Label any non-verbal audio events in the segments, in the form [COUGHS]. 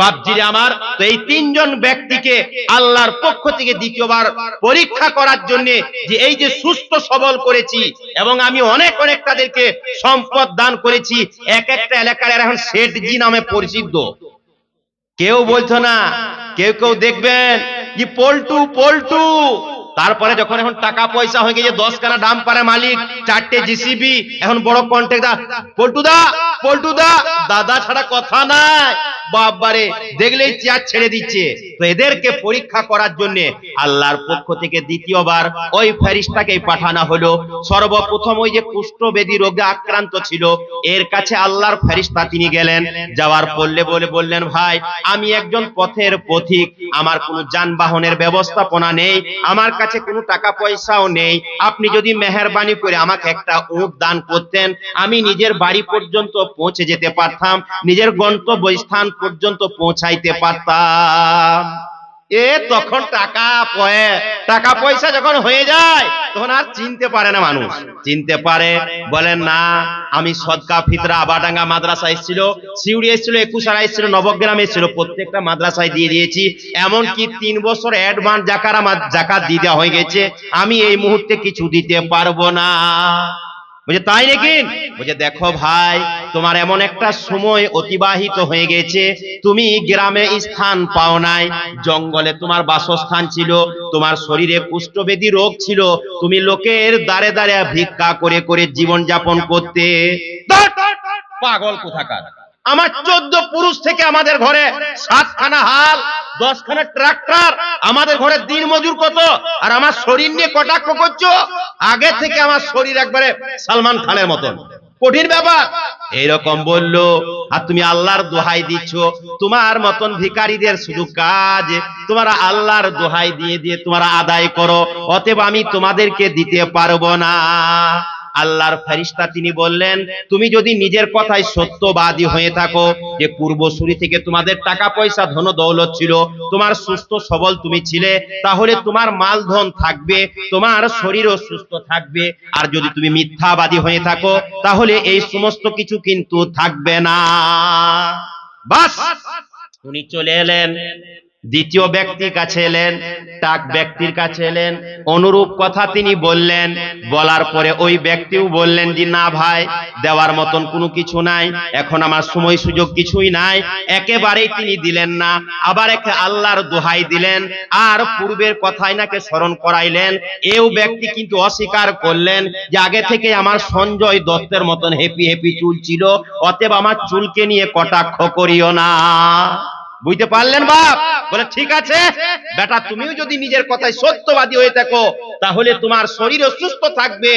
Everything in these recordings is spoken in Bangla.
বাপজিরে আমার? তো এই তিনজন ব্যক্তিকে আল্লাহর পক্ষ থেকে দ্বিতীয়বার পরীক্ষা করার জন্য যে এই যে সুস্থ, সবল করেছি এবং আমি অনেক অনেক তাদেরকে সম্পদ দান করেছি, এক একটা এলাকার এখন শেঠজি নামে পরিচিত কেউ বলছো না, কেউ কেউ দেখবেন যে পল্টু পল্টু। তারপরে যখন এখন টাকা পয়সা হয়ে গেছে দশ খানা ডাম পারে মালিক, চারটে জিসিবি এখন বড় কন্ট্রাক্ট দা। পল্টু দা পল্টু দা দাদা ছাড়া কথা নাই। বাবারে দেখলেই চেয়ার ছেড়ে দিচ্ছে। তো এদেরকে পরীক্ষা করার জন্য আল্লাহর পক্ষ থেকে দ্বিতীয়বার ওই ফেরিস্তাকে পাঠানো হলো। সর্বপ্রথম ওই যে কুষ্ঠবেদী রোগে আক্রান্ত ছিল, এর কাছে আল্লাহর ফেরিস্তা তিনি গেলেন। যাওয়ার পড়লে বলে বললেন, ভাই, আমি একজন পথের পথিক। আমার কোনো যানবাহনের ব্যবস্থাপনা নেই। আমার কাছে কোনো টাকা পয়সাও নেই। আপনি যদি মেহরবানি করে আমাকে একটা উট দান করতেন, আমি নিজের বাড়ি পর্যন্ত পৌঁছে যেতে পারতাম, নিজের গন্তব্যস্থান পর্যন্ত পৌঁছাইতে পারতাম। এ তখন টাকা টাকা পয়সা যখন হয়ে যায়, তখন আর চিনতে পারে না মানুষ। চিনতে পারে, বলেন না, আমি সদকা ফিতরা আবাডাঙ্গা মাদ্রাসা এসেছিল, সিউড়ি এসেছিল, একুশারা এসেছিল, নবগ্রাম এসেছিল, প্রত্যেকটা মাদ্রাসায় দিয়ে দিয়েছি। এমনকি তিন বছর অ্যাডভান্স জাকার জাকাত দেওয়া হয়ে গেছে, আমি এই মুহূর্তে কিছু দিতে পারব না। বলছে, তাই নাকি? বলছে, দেখো ভাই, তোমার এমন একটা সময় অতিবাহিত হয়ে গেছে, তুমি গ্রামে স্থান পাও নাই, জঙ্গলে তোমার বাসস্থান ছিল, তোমার শরীরে কুষ্ঠবেদী রোগ ছিল, তুমি লোকের দাঁড়ে দাঁড়ে ভিক্ষা করে করে জীবন যাপন করতে পাগল কোথাকার? আমার চোদ্দ পুরুষ থেকে আমাদের ঘরে সাতখানা হাল দশখানা ট্রাক্টর। আমাদের ঘরে দিন মজুর কত? আর আমার শরীর নিয়ে কটাক্ষ করছ? আগে থেকে আমার শরীর একবারে সালমান খানের মতন। কঠিন ব্যাপার। এইরকম বলল, আর তুমি আল্লাহর দোহাই দিচ্ছ। তোমার মতন ভিকারীদের শুধু কাজ। তোমরা আল্লাহর দোহাই দিয়ে দিয়ে তোমরা আদায় করো। অতএব আমি তোমাদেরকে দিতে পারব না। আল্লাহর ফেরিস্তা তিনি বললেন, তুমি যদি নিজের কথায় সত্যবাদী হয়ে থাকো, যে পূর্বসূরি থেকে তোমাদের টাকা পয়সা ধন দৌলত ছিল, তোমার সুস্থ সবল তুমি ছিলে, তাহলে তোমার মাল ধন থাকবে, তোমার শরীরও সুস্থ থাকবে। আর যদি তুমি মিথ্যাবাদী হয়ে থাকো, তাহলে এই সমস্ত কিছু কিন্তু থাকবে না। বাস! উনি চলে এলেন। দ্বিতীয় ব্যক্তির কাছে এলেন টাক ব্যক্তির কাছে এলেন, অনুরূপ কথা তিনি বললেন। বলার পরে ওই ব্যক্তিও বললেন যে, না ভাই, দেওয়ার মতন কোনো কিছু নাই, এখন আমার সময় সুযোগ কিছুই নাই। একেবারেই তিনি দিলেন না, আবার একটা আল্লাহর দোহাই দিলেন, আর পূর্বের কথাই নাকে স্মরণ করাইলেন। এও ব্যক্তি কিন্তু অস্বীকার করলেন যে, আগে থেকে আমার সঞ্জয় দত্তের মতন হেপি হেপি চুল ছিল, অতএব আমার চুলকে নিয়ে কটাক্ষ করিও না। বুঝতে পারলেন বাপ? বলে ঠিক আছে। বেটা তুমিও যদি নিজের কথায় সত্যবাদী হয়ে থাকো তাহলে তোমার শরীরও সুস্থ থাকবে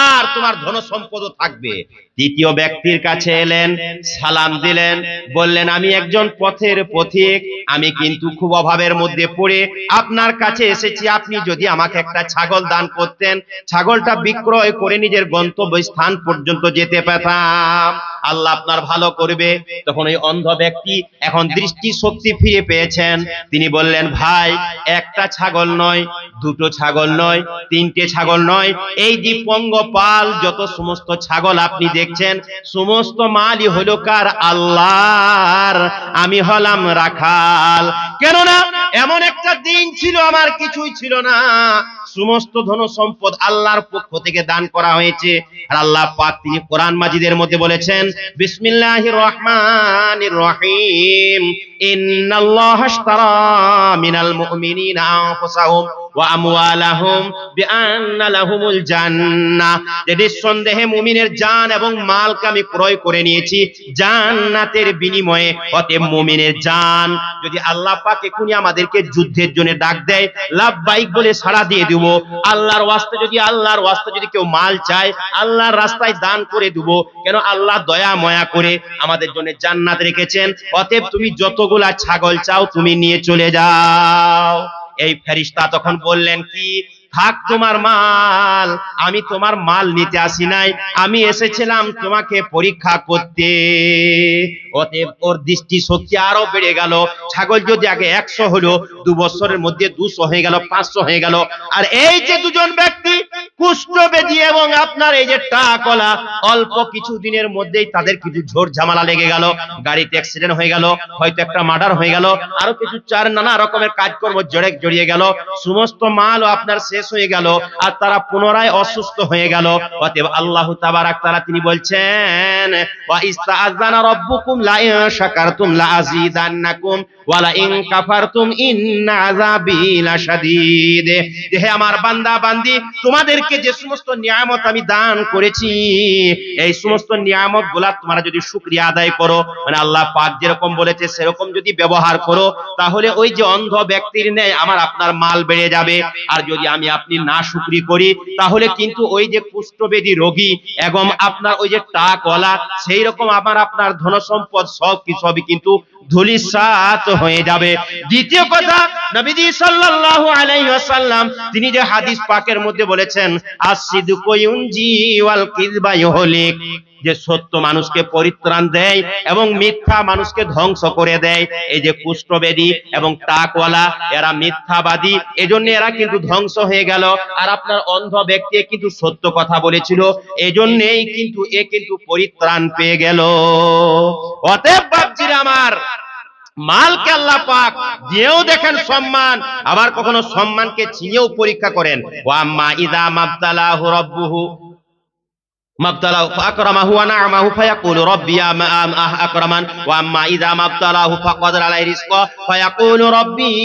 আর তোমার ধন সম্পদও থাকবে। তৃতীয় ব্যক্তির কাছে এলেন সালাম দিলেন বললেন আমি একজন পথের পথিক আমি কিন্তু খুব অভাবের মধ্যে পড়ে। আপনার কাছে এসেছি আপনি যদি আমাকে একটা ছাগল দান করতেন ছাগলটা বিক্রয় করে নিজের গন্তব্য স্থান পর্যন্ত যেতে পেতাম। আল্লাহ আপনার ভালো করবে। তখন ওই অন্ধ ব্যক্তি এখন দৃষ্টি শক্তি ফিরে পেয়েছেন। তিনি বললেন, ভাই, একটা ছাগল নয় দুটো ছাগল নয়, তিনটে ছাগল নয়। এই যে পঙ্গপাল, যত সমস্ত ছাগল আপনি দেখছেন, সমস্ত মালই হলো কার? আল্লাহর। আমি হলাম রাখাল। কেননা এমন একটা দিন ছিল, আমার কিছুই ছিল না। সমস্ত ধন সম্পদ আল্লাহর পক্ষ থেকে দান করা হয়েছে। আর আল্লাহ পাক তিনি কোরআন মাজিদের মধ্যে বলেছেন, বিসমিল্লাহির রহমানির রহিম। ইন্নাল্লাহা আশতারা মিনাল মুমিনিনা আনফুসাহুম। আমাদেরকে যুদ্ধের জন্য ডাক দেয় বলে সাড়া দিয়ে দেব। আল্লাহর ওয়াস্তে যদি, আল্লাহর ওয়াস্তে যদি কেউ মাল চায়, আল্লাহর রাস্তায় দান করে দেব। কেন আল্লাহ দয়া ময়া করে আমাদের জন্য জান্নাত রেখেছেন। অতএব তুমি যতগুলা ছাগল চাও, তুমি নিয়ে চলে যাও। এই ফেরিস্তা তখন বললেন, কি? থাক তোমার মাল, আমি তোমার মাল নিতে আসি নাই। আমি এসেছিলাম তোমাকে পরীক্ষা করতে। অতএব ওর দৃষ্টি শক্তি আরও বেড়ে গেল। ছাগল যদি আগে একশো হলো, দু বছরের মধ্যে দুশো হয়ে গেল, পাঁচশো হয়ে গেল। আর এই যে দুজন ব্যক্তি আপনার এই যে টাকলা অল্প কিছু দিনের মধ্যেই তাদের কিছু ঝোড় ঝামেলা লেগে গেল, গাড়িতে অ্যাক্সিডেন্ট হয়ে গেল, হয়তো একটা মার্ডার হয়ে গেল, আরও কিছু চার নানা রকমের কাজকর্ম জড়ে জড়িয়ে গেল, সমস্ত মালও আপনার শেষ হয়ে গেল, আর তারা পুনরায় অসুস্থ হয়ে গেল। অতএব আল্লাহ তাবারাক তারা তিনি বলছেন, ওয়া ইস্তাআযানা রাব্বুকুম লা ইন শাকারতুম লা আযীদান্নাকুম, ওয়া লা ইন কাফারতুম ইন্না আযাবি লাশাদীদ হে আমার বান্দা, বান্দি, তোমাদেরকে যে সমস্ত নিয়ামত আমি দান করেছি। এই সমস্ত নিয়ামতগুলা তোমরা যদি শুকরিয়া আদায় করো মানে আল্লাহ পাক যেরকম বলেছে সেরকম যদি ব্যবহার করো, তাহলে ওই যে অন্ধ ব্যক্তির নেই আমার আপনার মাল বেড়ে যাবে। আর যদি আমি আপনি না শুকরি করি, তাহলে কিন্তু ওই যে কুষ্ঠবেদী রোগী এবং আপনার ওই যে টাকওয়ালা সেই রকম আমার আপনার ধন সম্পদ সব কিছু সবই কিন্তু ধুলিসাত হয়ে যাবে। দ্বিতীয় কথা, নবীজি সাল্লাল্লাহু আলাইহি ওয়াসাল্লাম, তিনি যে হাদিস পাকের মধ্যে বলেছেন, আসিদকু কয়ুনজি ওয়াল কিযবা ইহলিক যে সত্য মানুষকে পরিত্রাণ দেয় এবং মিথ্যা মানুষকে ধ্বংস করে দেয়। এই যে কুষ্ঠবেদী এবং টাকওয়ালা এরা মিথ্যাবাদী। এজন্য এরা কিন্তু ধ্বংস হয়ে গেল। আর আপনার অন্ধ ব্যক্তি কিন্তু সত্য কথা বলেছিল। এজন্যই কিন্তু এ কিন্তু পরিত্রাণ পেয়ে গেল। অতএব বাপজিরা আমার, মালকে আল্লাহ পাক দিয়েও দেখেন সম্মান, আবার কখনো সম্মানকে চিনেও পরীক্ষা করেন। ওয়া আম্মা ইদা মাবতালাহু রাব্বুহু مبتلاه فأكرمه ونعمه فيقول ربي يا م- أم- أه- أكرمن وأما إذا ما ابتلاه فقدر عليه رزقه فيقول ربي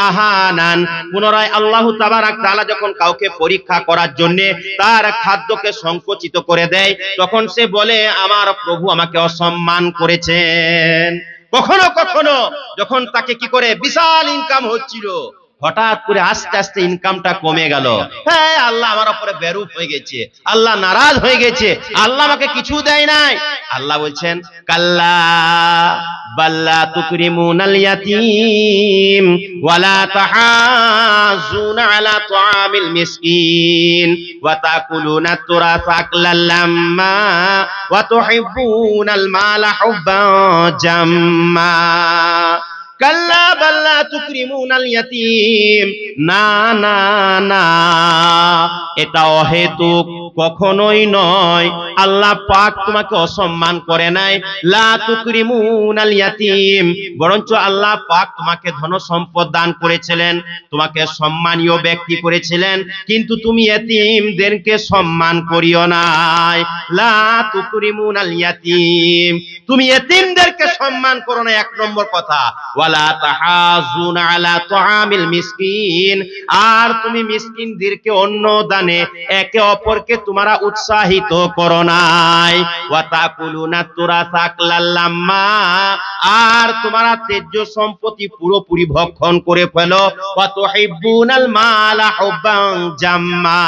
أهانن পুনরায় আল্লাহ তাবারাক তাআলা যখন কাউকে পরীক্ষা করার জন্য তার খাদ্যকে সংকুচিত করে দেয় তখন সে বলে আমার প্রভু আমাকে অসম্মান করেছেন কখনো কখনো যখন তাকে কি করে বিশাল ইনকাম হচ্ছিল হঠাৎ করে আস্তে আস্তে ইনকামটা কমে গেল। হ্যাঁ আল্লাহ আমার উপরে বেরূপ হয়ে গেছে। আল্লাহ নারাজ হয়ে গেছে। আল্লাহ আমাকে কিছু দেয় নাই। আল্লাহ বলছেন, কাল্লা বাল্লা তুকরিমুনাল ইয়াতীম ওয়ালা তাহাজুনা আলা তুআমিল মিসকিন ওয়া তাকুলুনা তুরাসা আকলাল লাম্মা ওয়া তুহিব্বুনাল মালা হুব্বান জাম্মা। কাল্লা বাল্লা তুকরিমুনাল ইয়াতীম। না না না। এটা অহেতুক। কখনোই নয়। আল্লাহ পাক তোমাকে অসম্মান করে নাই। লা তুকরিমুনাল ইয়াতীম। বরঞ্চ আল্লাহ পাক তোমাকে ধন সম্পদ দান করেছিলেন, তোমাকে সম্মানীয় ব্যক্তি করেছিলেন, কিন্তু তুমি এতিমদেরকে সম্মান করিও নাই। লা তুকরিমুনাল ইয়াতীম। তুমি এতিমদেরকে সম্মান করো না এক নম্বর কথা। ওয়ালা তাহাজুন আলা তুআমিল মিসকিন। আর তুমি মিসকিনদেরকে অন্ন দানে একে অপরকে তোমরা উৎসাহিত করো নাই। আর তোমরা তেজ্য সম্পত্তি পুরোপুরি ভক্ষণ করে ফেলো। জাম্মা।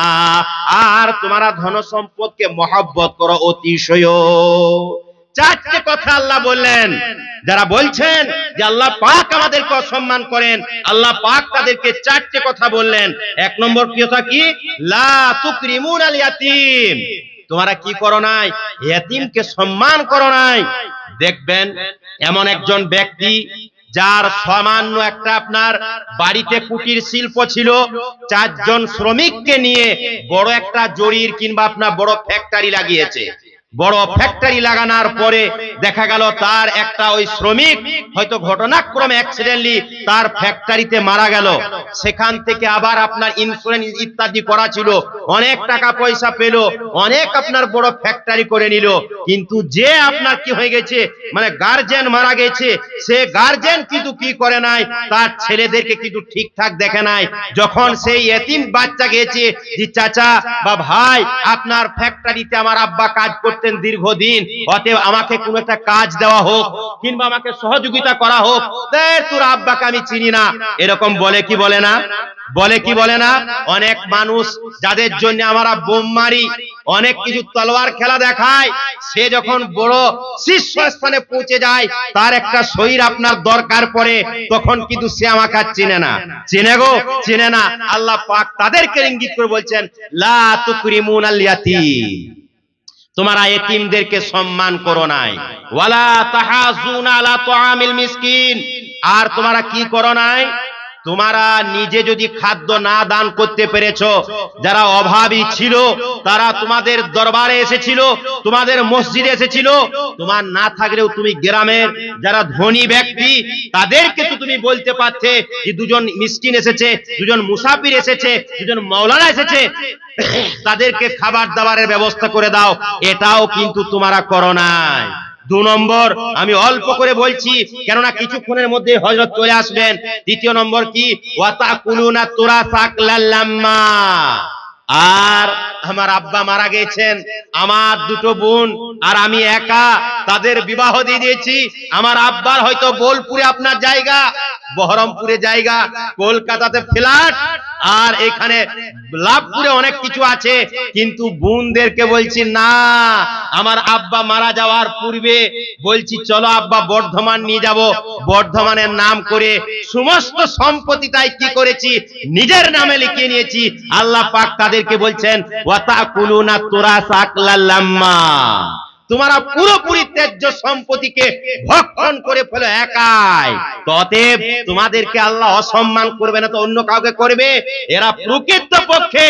আর তোমরা ধন সম্পদকে মহব্বত করো অতিশয়। চারটে কথা আল্লাহ বললেন। যারা বলছেন যে আল্লাহ পাক আমাদেরকে অসম্মান করেন, আল্লাহ পাক তাদেরকে চারটে কথা বললেন। এক নম্বর কথা কি? লা তুকরিমুন আল ইয়াতিম তোমরা কি করো নাই? ইয়াতিমকে সম্মান করো নাই। দেখবেন, এমন একজন ব্যক্তি যার সামান্য একটা আপনার বাড়িতে কুটির শিল্প ছিল, চারজন শ্রমিককে নিয়ে বড় একটা জরির কিংবা আপনার বড় ফ্যাক্টরি লাগিয়েছে। বড় ফ্যাক্টরি লাগানোর পরে দেখা গেল তার একটা ওই শ্রমিক হয়তো ঘটনাক্রমে অ্যাক্সিডেন্টলি তার ফ্যাক্টরিতে মারা গেল। সেখান থেকে আবার আপনার ইন্স্যুরেন্স ইত্যাদি করা ছিল। অনেক টাকা পয়সা পেল, অনেক আপনার বড় ফ্যাক্টরি করে নিল। কিন্তু যে আপনার কি হয়ে গেছে মানে গার্জেন মারা গেছে, সে গার্জেন কিন্তু কি করে নাই, তার ছেলেদেরকে কিন্তু ঠিকঠাক দেখে নাই। যখন সেই এতিম বাচ্চা গেছে যে, চাচা বা ভাই, আপনার ফ্যাক্টরিতে আমার আব্বা কাজ করতেন দীর্ঘদিন। অতএব আমাকে কোন একটা কাজ দেওয়া হোক, কিংবা আমাকে সহযোগিতা করা হোক তোর আব্বাকে আমি চিনি না। এরকম বলে কি বলে না? বলে কি বলে না? অনেক মানুষ যাদের জন্য আমরা বোম মারি অনেক কিছু তলোয়ার খেলা দেখায়, সে যখন বড় শীর্ষস্থানে পৌঁছে যায়, তার একটা শরীর আপনার দরকার পড়ে, তখন কিন্তু সে আমাকে আর চেনে না। চেনে গো? চেনে না। আল্লাহ পাক তাদেরকে ইঙ্গিত করে বলছেন, লা তুকরিমুন আল ইয়াতীম। তোমরা এতিমদেরকে সম্মান করো নাই। ওয়ালা তাহাজুন আলা মিসকিন। আর তোমরা কি করো নাই? তোমারা নিজে যদি খাদ্য না দান করতে পেরেছ, যারা অভাবী ছিল, তারা তোমাদের দরবারে এসেছিল, তোমাদের মসজিদে এসেছিল। তোমার না থাকলেও তুমি গ্রামের যারা ধনী ব্যক্তি, তাদেরকে তো তুমি বলতে পারতে যে দুজন মিসকিন এসেছে, দুজন মুসাফির এসেছে, দুজন মৌলানা এসেছে। [COUGHS] তাদেরকে খাবার দাবারের ব্যবস্থা করে দাও। এটাও কিন্তু তোমরা করো নাই। দু নম্বর, আমি অল্প করে বলছি, কেননা কিছুক্ষণের মধ্যে হজরত চলে আসবেন। দ্বিতীয় নম্বর কি? ওয়াতা তোরা সাকলাল্লাম্মা আর আমার আব্বা মারা গেছেন, আমার দুটো বোন, আর আমি একা তাদের বিবাহ দিয়ে দিয়েছি। আমার আব্বার হয়তো বোলপুরে আপনার জায়গা, বহরমপুরে জায়গা, কলকাতাতে ফ্ল্যাট আর এখানে লাভপুরে অনেক কিছু আছে, কিন্তু বোনদেরকে বলছি, না, আমার আব্বা মারা যাওয়ার পূর্বে বলছি, চলো আব্বা বর্ধমান নিয়ে যাব। বর্ধমানের নাম করে সমস্ত সম্পত্তি তাই কি করেছি, নিজের নামে লিখিয়ে নিয়েছি। আল্লাহ পাক তাদেরকে বলছেন ওয়াতা কুলুনা তোরা সাকলাল্লাম্মা তোমরা পুরোপুরি ত্যায্য সম্পত্তিকে ভক্ষণ করে ফেলো একাই। ততেব তোমাদেরকে আল্লাহ অসম্মান করবে না তো অন্য কাউকে করবে? এরা প্রকৃত পক্ষে